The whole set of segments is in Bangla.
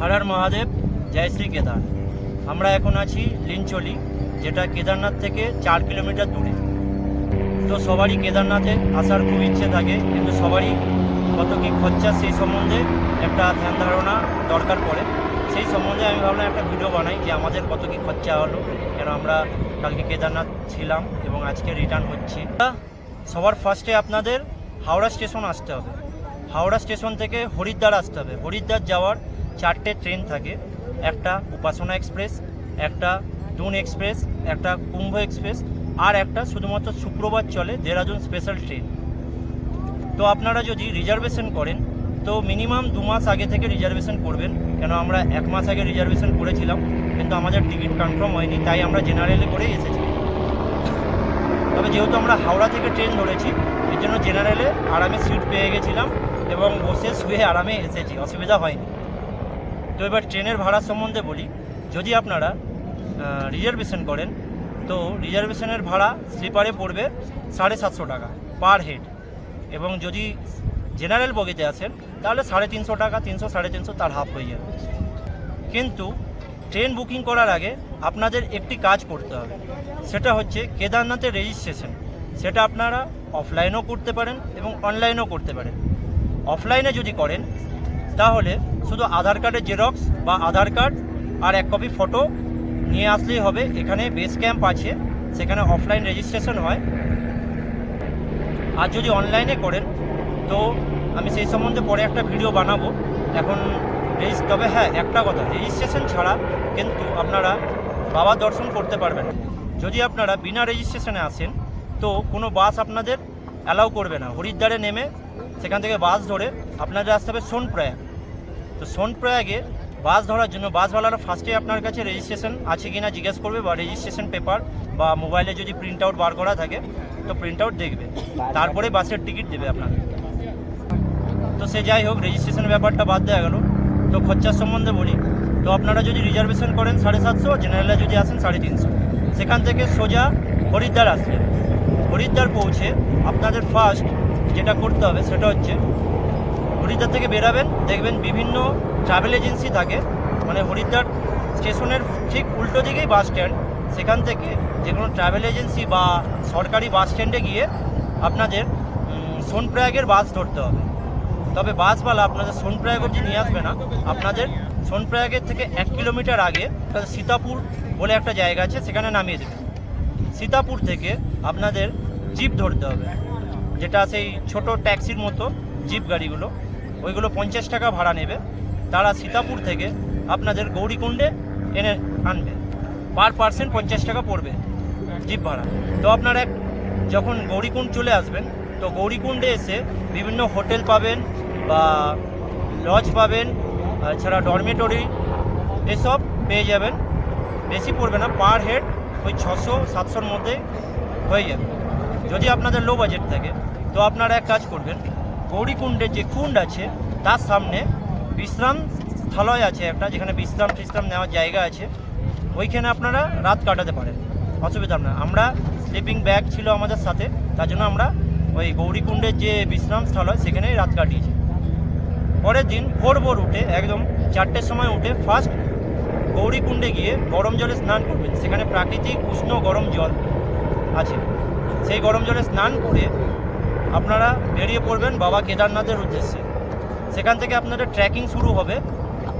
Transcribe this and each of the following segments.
হর হর মহাদেব, জয় শ্রী কেদার। আমরা এখন আছি লিনচলি, যেটা কেদারনাথ থেকে চার কিলোমিটার দূরে। তো সবারই কেদারনাথে আসার খুব ইচ্ছে থাকে, কিন্তু সবারই কত কী খরচা সেই সম্বন্ধে একটা ধ্যান ধারণা দরকার পড়ে। সেই সম্বন্ধে আমি ভাবলাম একটা ভিডিও বানাই যে আমাদের কত কী খরচা হলো, কেন আমরা কালকে কেদারনাথ ছিলাম এবং আজকে রিটার্ন হচ্ছি। সবার ফার্স্টে আপনাদের হাওড়া স্টেশন আসতে হবে। হাওড়া স্টেশন থেকে হরিদ্বার আসতে হবে। হরিদ্বার যাওয়ার চারটে ট্রেন থাকে। একটা উপাসনা এক্সপ্রেস, একটা দুন এক্সপ্রেস, একটা কুম্ভ এক্সপ্রেস আর একটা শুধুমাত্র শুক্রবার চলে দেরাদুন স্পেশাল ট্রেন। তো আপনারা যদি রিজার্ভেশন করেন, তো মিনিমাম দু মাস আগে থেকে রিজার্ভেশন করবেন। কেন আমরা এক মাস আগে রিজার্ভেশন করেছিলাম, কিন্তু আমাদের টিকিট কনফার্ম হয়নি, তাই আমরা জেনারেলে করেই এসেছি। তবে যেহেতু আমরা হাওড়া থেকে ট্রেন ধরেছি, এর জন্য জেনারেলে আরামে সিট পেয়ে গেছিলাম এবং বসে শুয়ে আরামে এসেছি, অসুবিধা হয়নি। তো এবার ট্রেনের ভাড়া সম্বন্ধে বলি। যদি আপনারা রিজার্ভেশন করেন, তো রিজার্ভেশনের ভাড়া স্লিপারে পড়বে সাড়ে সাতশো টাকা পার হেড এবং যদি জেনারেল বগিতে আসেন, তাহলে সাড়ে তিনশো টাকা, তিনশো, সাড়ে তিনশো তার হাফ হয়ে যাবে। কিন্তু ট্রেন বুকিং করার আগে আপনাদের একটি কাজ করতে হবে। সেটা হচ্ছে কেদারনাথের রেজিস্ট্রেশন সেটা আপনারা অফলাইনেও করতে পারেন এবং অনলাইনেও করতে পারেন। অফলাইনে যদি করেন, তাহলে শুধু আধার কার্ডের জেরক্স বা আধার কার্ড আর এক কপি ফটো নিয়ে আসলেই হবে। এখানে বেস ক্যাম্প আছে, সেখানে অফলাইন রেজিস্ট্রেশন হয়। আর যদি অনলাইনে করেন, তো আমি সেই সম্বন্ধে পরে একটা ভিডিও বানাবো। এখন তবে হ্যাঁ একটা কথা রেজিস্ট্রেশন ছাড়া কিন্তু আপনারা বাবা দর্শন করতে পারবেন। যদি আপনারা বিনা রেজিস্ট্রেশনে আসেন, তো কোনো বাস আপনাদের অ্যালাউ করবে না। হরিদ্বারে নেমে সেখান থেকে বাস ধরে আপনাদের আসতে হবে সোনপ্রয়াগ তো সোনপ্রয়াগে বাস ধরার জন্য বাসওয়ালারা ফার্স্টে আপনার কাছে রেজিস্ট্রেশন আছে কিনা জিজ্ঞেস করবে বা রেজিস্ট্রেশন পেপার বা মোবাইলে যদি প্রিন্ট আউট বার করা থাকে, তো প্রিন্ট আউট দেখবে। তারপরে বাসের টিকিট দেবে আপনাকে। তো সে যাই হোক রেজিস্ট্রেশনের ব্যাপারটা বাদ দেওয়া গেল। তো খরচার সম্বন্ধে বলি, তো আপনারা যদি রিজার্ভেশন করেন সাড়ে সাতশো জেনারেলে যদি আসেন সাড়ে তিনশো। সেখান থেকে সোজা হরিদ্বার আসবেন। হরিদ্বার পৌঁছে আপনাদের ফার্স্ট যেটা করতে হবে সেটা হচ্ছে হরিদ্বার থেকে বেরাবেন, দেখবেন বিভিন্ন ট্রাভেল এজেন্সি থাকে মানে হরিদ্বার স্টেশনের ঠিক উল্টো দিকেই বাস স্ট্যান্ড সেখান থেকে যে কোনো ট্রাভেল এজেন্সি বা সরকারি বাস স্ট্যান্ডে গিয়ে আপনাদের সোনপ্রয়াগের বাস ধরতে হবে। তবে বাসওয়ালা আপনাদের সোনপ্রয়াগ অবধি নিয়ে আসবে না। আপনাদের সোনপ্রয়াগের থেকে এক কিলোমিটার আগে সীতাপুর বলে একটা জায়গা আছে, সেখানে নামিয়ে দেবে সীতাপুর থেকে আপনাদের জিপ ধরতে হবে, যেটা সেই ছোট ট্যাক্সির মতো জিপ গাড়িগুলো। ওইগুলো পঞ্চাশ টাকা ভাড়া নেবে। তারা সীতাপুর থেকে আপনাদের গৌরীকুণ্ডে এনে আনবে। পার পার্সেন্ট পঞ্চাশ টাকা পড়বে জিপ ভাড়া। তো আপনারা এক যখন গৌরীকুণ্ড চলে আসবেন, তো গৌরীকুণ্ডে এসে বিভিন্ন হোটেল পাবেন বা লজ পাবেন এছাড়া ডরমেটরি এসব পেয়ে যাবেন। বেশি পড়বে না, পার হেড ওই ছশো, সাতশোর মধ্যে হয়ে যাবে। যদি আপনাদের লো বাজেট থাকে, তো আপনারা এক কাজ করবেন গৌরীকুণ্ডের যে কুণ্ড আছে, তার সামনে বিশ্রাম স্থলয় আছে একটা, যেখানে বিশ্রাম টিশ্রাম নেওয়ার জায়গা আছে। ওইখানে আপনারা রাত কাটাতে পারেন। অসুবিধা না। আমরা স্লিপিং ব্যাগ ছিল আমাদের সাথে, তার জন্য আমরা ওই গৌরীকুণ্ডের যে বিশ্রাম স্থল হয় সেখানেই রাত কাটিয়েছি। পরের দিন ভোর ভোর উঠে, একদম চারটের সময় উঠে ফার্স্ট গৌরীকুণ্ডে গিয়ে গরম জলে স্নান করবেন। সেখানে প্রাকৃতিক উষ্ণ গরম জল আছে। সেই গরম জলে স্নান করে আপনারা বেরিয়ে পড়বেন বাবা কেদারনাথের উদ্দেশ্যে। সেখান থেকে আপনাদের ট্রেকিং শুরু হবে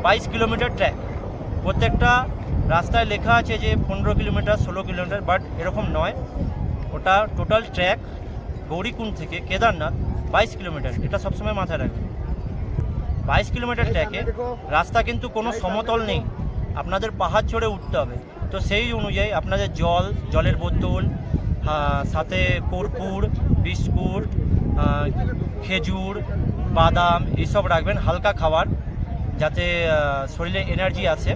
বাইশ কিলোমিটার ট্র্যাক প্রত্যেকটা রাস্তায় লেখা আছে যে পনেরো কিলোমিটার ষোলো কিলোমিটার বাট এরকম নয়। ওটা টোটাল ট্র্যাক গৌরীকুণ্ড থেকে কেদারনাথ বাইশ কিলোমিটার। এটা সবসময় মাথায় রাখবেন। বাইশ কিলোমিটার ট্র্যাকে রাস্তা কিন্তু কোনো সমতল নেই। আপনাদের পাহাড় চড়ে উঠতে হবে। তো সেই অনুযায়ী আপনাদের জল জলের বোতল সাথে কর্পূর, বিস্কুট খেজুর, বাদাম এইসব রাখবেন, হালকা খাবার, যাতে শরীরে এনার্জি আসে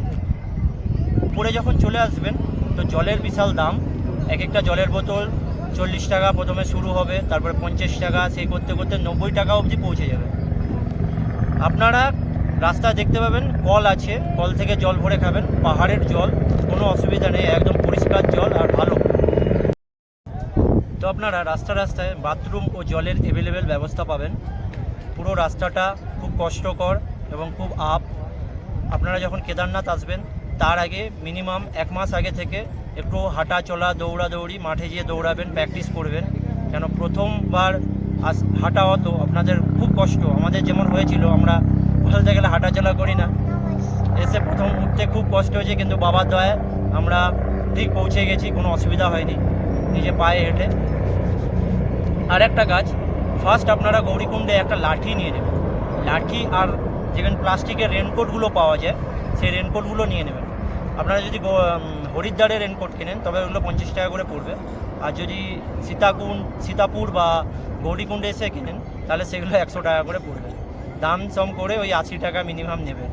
উপরে যখন চলে আসবেন, তো জলের বিশাল দাম। এক একটা জলের বোতল চল্লিশ টাকা প্রথমে শুরু হবে, তারপরে পঞ্চাশ টাকা, সেই করতে করতে নব্বই টাকা অবধি পৌঁছে যাবে। আপনারা রাস্তায় দেখতে পাবেন, কল আছে, কল থেকে জল ভরে খাবেন, পাহাড়ের জল, কোনো অসুবিধা নেই, একদম পরিষ্কার জল আর ভালো। আপনারা রাস্তা রাস্তায় বাথরুম ও জলের অ্যাভেলেবেল ব্যবস্থা পাবেন। পুরো রাস্তাটা খুব কষ্টকর এবং খুব আপ আপনারা যখন কেদারনাথ আসবেন, তার আগে মিনিমাম এক মাস আগে থেকে একটু হাঁটা চলা দৌড়াদৌড়ি, মাঠে গিয়ে দৌড়াবেন প্র্যাকটিস করবেন। কেন প্রথমবার আস, হাঁটা হতো আপনাদের খুব কষ্ট। আমাদের যেমন হয়েছিল, আমরা বলতে গেলে হাঁটা চলা করি না। এসে প্রথম উঠতে খুব কষ্ট হয়েছে, কিন্তু বাবার দয়ায় আমরা ঠিক পৌঁছে গেছি, কোনো অসুবিধা হয়নি। নিজে পায়ে হেঁটে আর একটা কাজ ফার্স্ট আপনারা গৌরীকুণ্ডে একটা লাঠি নিয়ে নেবেন। লাঠি আর যেখানে প্লাস্টিকের রেনকোটগুলো পাওয়া যায়, সেই রেনকোটগুলো নিয়ে নেবেন। আপনারা যদি হরিদ্বারের রেনকোট কেনেন, তবে ওগুলো পঞ্চাশ টাকা করে পড়বে। আর যদি সীতাকুণ্ড, সীতাপুর বা গৌরীকুণ্ডে এসে কেনেন, তাহলে সেগুলো একশো টাকা করে পড়বে। দাম সম করে ওই আশি টাকা মিনিমাম নেবে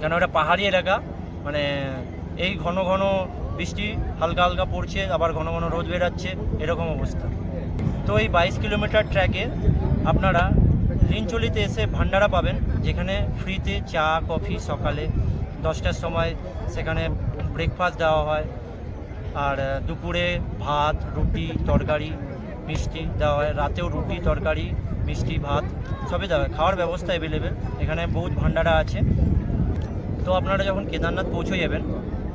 কেন, ওটা পাহাড়ি এলাকা মানে এই ঘন ঘন বৃষ্টি হালকা হালকা পড়ছে, আবার ঘন ঘন রোদ বেরাচ্ছে, এরকম অবস্থা। তো এই বাইশ কিলোমিটার ট্র্যাকে আপনারা লিনচলিতে এসে ভান্ডারা পাবেন, যেখানে ফ্রিতে চা কফি সকালে দশটার সময় সেখানে ব্রেকফাস্ট দেওয়া হয়, আর দুপুরে ভাত, রুটি, তরকারি, মিষ্টি দেওয়া হয়, রাতেও রুটি, তরকারি, মিষ্টি, ভাত সবই দেওয়া হয়। খাওয়ার ব্যবস্থা অ্যাভেলেবেল এখানে বহুত ভান্ডারা আছে। তো আপনারা যখন কেদারনাথ পৌঁছে যাবেন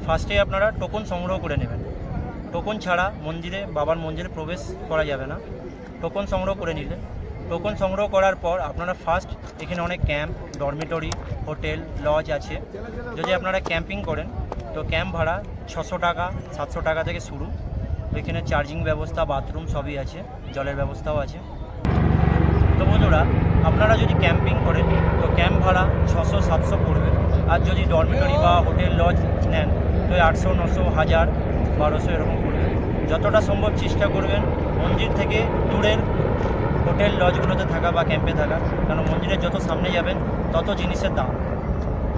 ফার্স্টে আপনারা টোকন সংগ্রহ করে নেবেন। টোকন ছাড়া মন্দিরে, বাবার মন্দিরে প্রবেশ করা যাবে না। টোকন সংগ্রহ করে নিলে। টোকন সংগ্রহ করার পর আপনারা ফার্স্ট এখানে অনেক ক্যাম্প ডরমিটরি হোটেল লজ আছে। যদি আপনারা ক্যাম্পিং করেন, তো ক্যাম্প ভাড়া ছশো টাকা, সাতশো টাকা থেকে শুরু। এখানে চার্জিং ব্যবস্থা বাথরুম সবই আছে, জলের ব্যবস্থাও আছে। তো বন্ধুরা, আপনারা যদি ক্যাম্পিং করেন, তো ক্যাম্প ভাড়া ছশো, সাতশো পড়বে। আর যদি ডরমিটরি বা হোটেল লজ নেন তো আটশো, নশো, হাজার, বারোশো এরকম পড়বে যতটা সম্ভব চেষ্টা করবেন মন্দির থেকে দূরের হোটেল, লজগুলোতে থাকা বা ক্যাম্পে থাকা কারণ মন্দিরের যত সামনে যাবেন, তত জিনিসের দাম।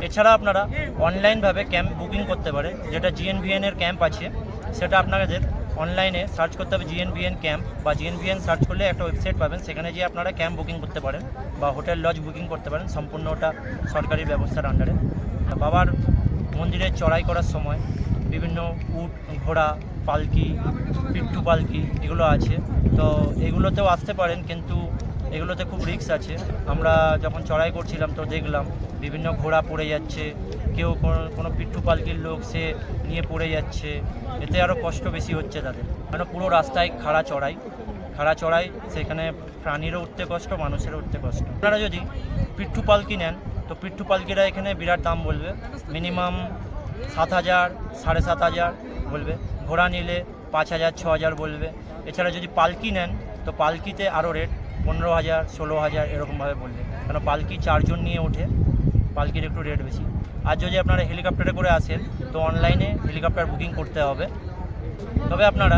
এছাড়া আপনারা অনলাইনভাবে ক্যাম্প বুকিং করতে পারেন যেটা জিএনভিএন এর ক্যাম্প আছে, সেটা আপনাদের অনলাইনে সার্চ করতে হবে জিএনভিএন ক্যাম্প, বা জিএনভিএন সার্চ করলে একটা ওয়েবসাইট পাবেন, সেখানে গিয়ে আপনারা ক্যাম্প বুকিং করতে পারেন, বা হোটেল, লজ বুকিং করতে পারেন, সম্পূর্ণ ওটা সরকারি ব্যবস্থার আন্ডারে বাবার মন্দিরে চড়াই করার সময় বিভিন্ন উট, ঘোড়া, পালকি পিট্টু পালকি এগুলো আছে। তো এগুলোতেও আসতে পারেন কিন্তু এগুলোতে খুব রিস্ক আছে। আমরা যখন চড়াই করছিলাম তো দেখলাম বিভিন্ন ঘোড়া পড়ে যাচ্ছে, কেউ কোনো- কোনো পিট্টু পালকির লোক সে নিয়ে পড়ে যাচ্ছে। এতে আরও কষ্ট বেশি হচ্ছে তাদের। কেন পুরো রাস্তায় খাড়া চড়াই খাড়া চড়াই, সেখানে প্রাণীরও উঠতে কষ্ট, মানুষেরও উঠতে কষ্ট। আপনারা যদি পিট্টু পালকি নেন তো পিট্টু পালকিরা এখানে বিরাট দাম বলবে। মিনিমাম সাত হাজার, সাড়ে সাত হাজার বলবে। ঘোড়া নিলে পাঁচ হাজার, ছ হাজার বলবে। এছাড়া যদি পালকি নেন, তো পালকিতে আরও রেট পনেরো হাজার, ষোলো হাজার এরকমভাবে বলবে। কেন পালকি চারজন নিয়ে ওঠে, পালকির একটু রেট বেশি। আর যদি আপনারা হেলিকপ্টারে করে আসেন, তো অনলাইনে হেলিকপ্টার বুকিং করতে হবে। তবে আপনারা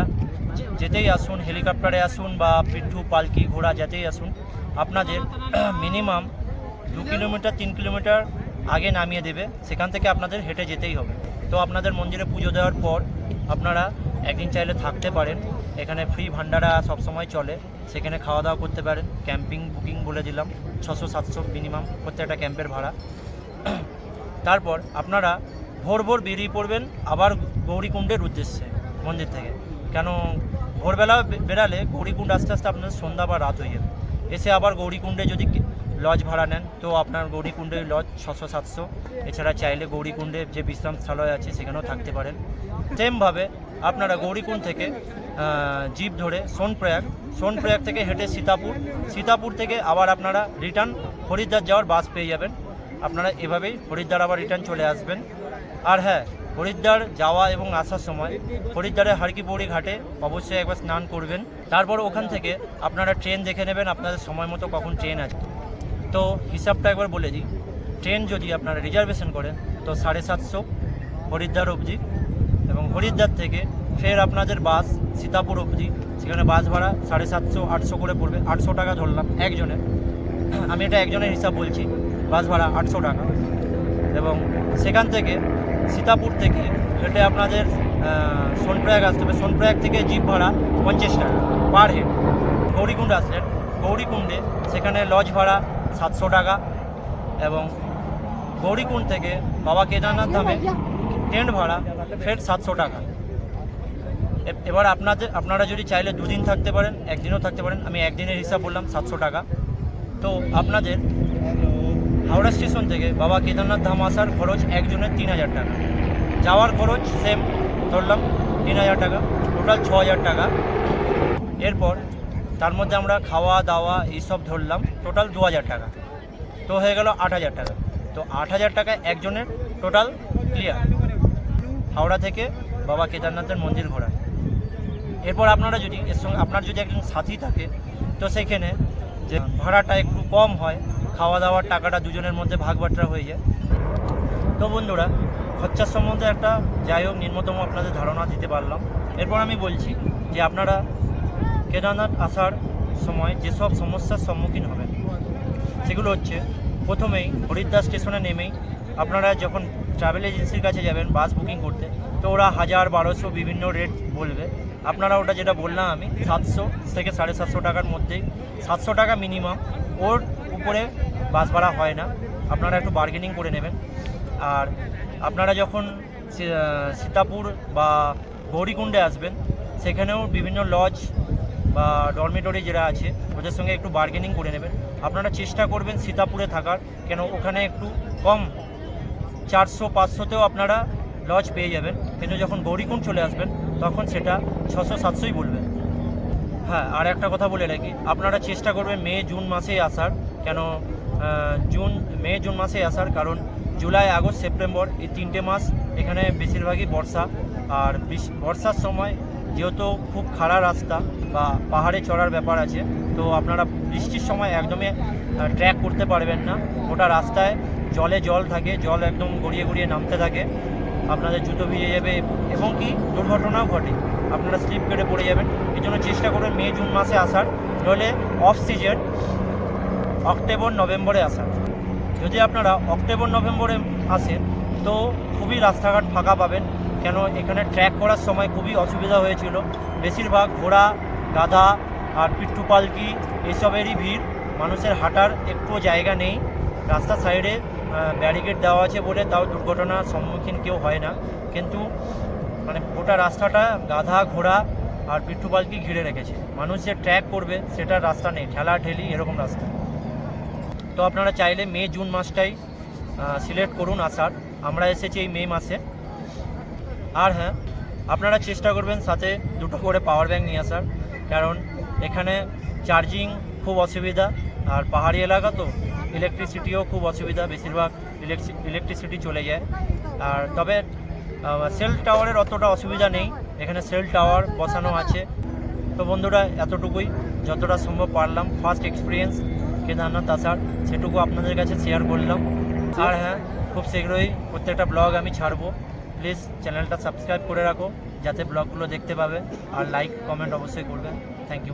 যেতেই আসুন, হেলিকপ্টারে আসুন বা পিঠু পালকি, ঘোড়া যেতেই আসুন, আপনাদের মিনিমাম দু কিলোমিটার, তিন কিলোমিটার আগে নামিয়ে দেবে, সেখান থেকে আপনাদের হেঁটে যেতেই হবে। তো আপনাদের মন্দিরে পুজো দেওয়ার পর আপনারা একদিন চাইলে থাকতে পারেন। এখানে ফ্রি ভান্ডারা সবসময় চলে। সেখানে খাওয়া দাওয়া করতে পারেন। ক্যাম্পিং বুকিং বলে দিলাম। ছশো, সাতশো মিনিমাম প্রত্যেকটা ক্যাম্পের ভাড়া। তারপর আপনারা ভোর ভোর বেরিয়ে পড়বেন আবার গৌরীকুণ্ডের উদ্দেশ্যে মন্দির থেকে। কেন ভোরবেলা বে- বেরালে গৌরীকুণ্ড আস্তে আস্তে আপনাদের সন্ধ্যা বা রাত হয়ে যাবে। এসে আবার গৌরীকুণ্ডে যদি লজ ভাড়া নেন। তো আপনার গৌরীকুণ্ডে লজ ছশো সাতশো। এছাড়া চাইলে গৌরীকুণ্ডে যে বিশ্রামস্থলয় আছে, সেখানেও থাকতে পারেন। সেমভাবে আপনারা গৌরীকুণ্ড থেকে জিপ ধরে সোনপ্রয়াগ সোনপ্রয়াগ থেকে হেঁটে সীতাপুর সীতাপুর থেকে আবার আপনারা রিটার্ন হরিদ্বার যাওয়ার বাস পেয়ে যাবেন। আপনারা এভাবেই হরিদ্বার আবার রিটার্ন চলে আসবেন। আর হ্যাঁ হরিদ্বার যাওয়া এবং আসার সময় হরিদ্বারের হারকিপৌড়ি ঘাটে অবশ্যই একবার স্নান করবেন। তারপর ওখান থেকে আপনারা ট্রেন দেখে নেবেন, আপনাদের সময় মতো কখন ট্রেন আছে। তো হিসাবটা একবার বলে দিই। ট্রেন যদি আপনারা রিজার্ভেশন করেন, তো সাড়ে সাতশো হরিদ্বার অবধি এবং হরিদ্বার থেকে ফের আপনাদের বাস সীতাপুর অবধি। সেখানে বাস ভাড়া সাড়ে সাতশো, আটশো করে পড়বে। আটশো টাকা ধরলাম একজনের। আমি এটা একজনের হিসাব বলছি, বাস ভাড়া আটশো টাকা। এবং সেখান থেকে সীতাপুর থেকে হেঁটে আপনাদের সোনপ্রয়াগ আসতে হবে। সোনপ্রয়াগ থেকে জিপ ভাড়া পঞ্চাশ টাকা পার হেড। গৌরীকুণ্ড আসলেন। গৌরীকুণ্ডে সেখানে লজ ভাড়া সাতশো টাকা এবং গৌরীকুণ্ড থেকে বাবা কেদারনাথ ধামে টেন্ট ভাড়া, ফের সাতশো টাকা। এবার আপনাদের, আপনারা যদি চাইলে দুদিন থাকতে পারেন, একদিনও থাকতে পারেন, আমি একদিনের হিসাব বললাম সাতশো টাকা। তো আপনাদের হাওড়া স্টেশন থেকে বাবা কেদারনাথ ধাম আসার খরচ একজনের তিন হাজার টাকা। যাওয়ার খরচ সেম ধরলাম, তিন হাজার টাকা টোটাল ছ হাজার টাকা। এরপর তার মধ্যে আমরা খাওয়া, দাওয়া এইসব ধরলাম। টোটাল দু হাজার টাকা। তো হয়ে গেল আট হাজার টাকা। তো আট হাজার টাকা একজনের টোটাল ক্লিয়ার হাওড়া থেকে বাবা কেদারনাথের মন্দির ঘোরা। এরপর আপনারা যদি এর সঙ্গে আপনার যদি একজন সাথী থাকে, তো সেখানে যে ভাড়াটা একটু কম হয় খাওয়া দাওয়ার টাকাটা দুজনের মধ্যে ভাগ বাটরা হয়ে যায়। তো বন্ধুরা খরচার সম্বন্ধে একটা যাই হোক, নিম্নতম আপনাদের ধারণা দিতে পারলাম। এরপর আমি বলছি যে আপনারা কেদারনাথ আসার সময় যেসব সমস্যার সম্মুখীন হবেন, সেগুলো হচ্ছে, প্রথমেই হরিদ্বার স্টেশনে নেমেই আপনারা যখন ট্রাভেল এজেন্সির কাছে যাবেন বাস বুকিং করতে, তো ওরা হাজার বারোশো বিভিন্ন রেট বলবে। আপনারা ওটা যেটা বললাম আমি, সাতশো থেকে সাড়ে সাতশো টাকার মধ্যেই। সাতশো টাকা মিনিমাম ওর উপরে বাস ভাড়া হয় না। আপনারা একটু বার্গেনিং করে নেবেন। আর আপনারা যখন সীতাপুর বা গৌরীকুণ্ডে আসবেন, সেখানেও বিভিন্ন লজ বা ডরমিটরি যেটা আছে, ওদের সঙ্গে একটু বার্গেনিং করে নেবেন। আপনারা চেষ্টা করবেন সীতাপুরে থাকার, কেন ওখানে একটু কম চারশো, পাঁচশোতেও আপনারা লজ পেয়ে যাবেন। কিন্তু যখন গৌরীকুণ্ড চলে আসবেন, তখন সেটা ছশো, সাতশোই বলবেন। হ্যাঁ আর একটা কথা বলে রাখি, আপনারা চেষ্টা করবেন মে, জুন মাসেই আসার, কেন জুন, মে, জুন মাসে আসার, কারণ জুলাই, আগস্ট, সেপ্টেম্বর এই তিনটে মাস এখানে বেশিরভাগই বর্ষা। আর বর্ষার সময় যেহেতু খুব খাড়া রাস্তা বা পাহাড়ে চড়ার ব্যাপার আছে, তো আপনারা বৃষ্টির সময় একদমই ট্র্যাক করতে পারবেন না। ওটা রাস্তায় জলে জল থাকে, জল একদম গড়িয়ে গড়িয়ে নামতে থাকে। আপনাদের জুতো ভিজে যাবে এবং কি দুর্ঘটনাও ঘটে। আপনারা স্লিপ কেটে পড়ে যাবেন। এই জন্য চেষ্টা করবেন মে, জুন মাসে আসার। নইলে অফ সিজন অক্টোবর, নভেম্বরে আসার। যদি আপনারা অক্টোবর, নভেম্বরে আসেন, তো খুবই রাস্তাঘাট ফাঁকা পাবেন। কেন, এখানে ট্র্যাক করার সময় খুবই অসুবিধা হয়েছিল। বেশিরভাগ ঘোড়া গাধা আর পিট্টু পালকি, এসবেরই ভিড়। মানুষের হাঁটার একটু জায়গা নেই। রাস্তার সাইডে ব্যারিকেড দেওয়া আছে বলে তাও দুর্ঘটনার সম্মুখীন কেউ হয় না। কিন্তু মানে গোটা রাস্তাটা গাধা, ঘোড়া আর পিট্টু পালকি ঘিরে রেখেছে। মানুষ যে ট্র্যাক করবে, সেটার রাস্তা নেই। ঠেলা, ঠেলি, এরকম রাস্তা। তো আপনারা চাইলে মে, জুন মাসটাই সিলেক্ট করুন আসার আমরা এসেছি এই মে মাসে। আর হ্যাঁ আপনারা চেষ্টা করবেন সাথে দুটো করে পাওয়ার ব্যাঙ্ক নিয়ে আসার। কারণ এখানে চার্জিং খুব অসুবিধা, আর পাহাড়ি এলাকা তো ইলেকট্রিসিটিও খুব অসুবিধা, বেশিরভাগ ইলেকট্রিসিটি চলে যায়। আর তবে সেল টাওয়ারের অতটা অসুবিধা নেই, এখানে সেল টাওয়ার বসানো আছে। তো বন্ধুরা, এতটুকুই, যতটা সম্ভব পারলাম ফার্স্ট এক্সপিরিয়েন্স কেদারনাথ আসার, সেটুকু আপনাদের কাছে শেয়ার করলাম। আর হ্যাঁ খুব শীঘ্রই প্রত্যেকটা ব্লগ আমি ছাড়বো। প্লিজ চ্যানেলটা সাবস্ক্রাইব করে রাখো, যাতে ব্লগগুলো দেখতে পাবে। আর লাইক কমেন্ট অবশ্যই করবে। Thank you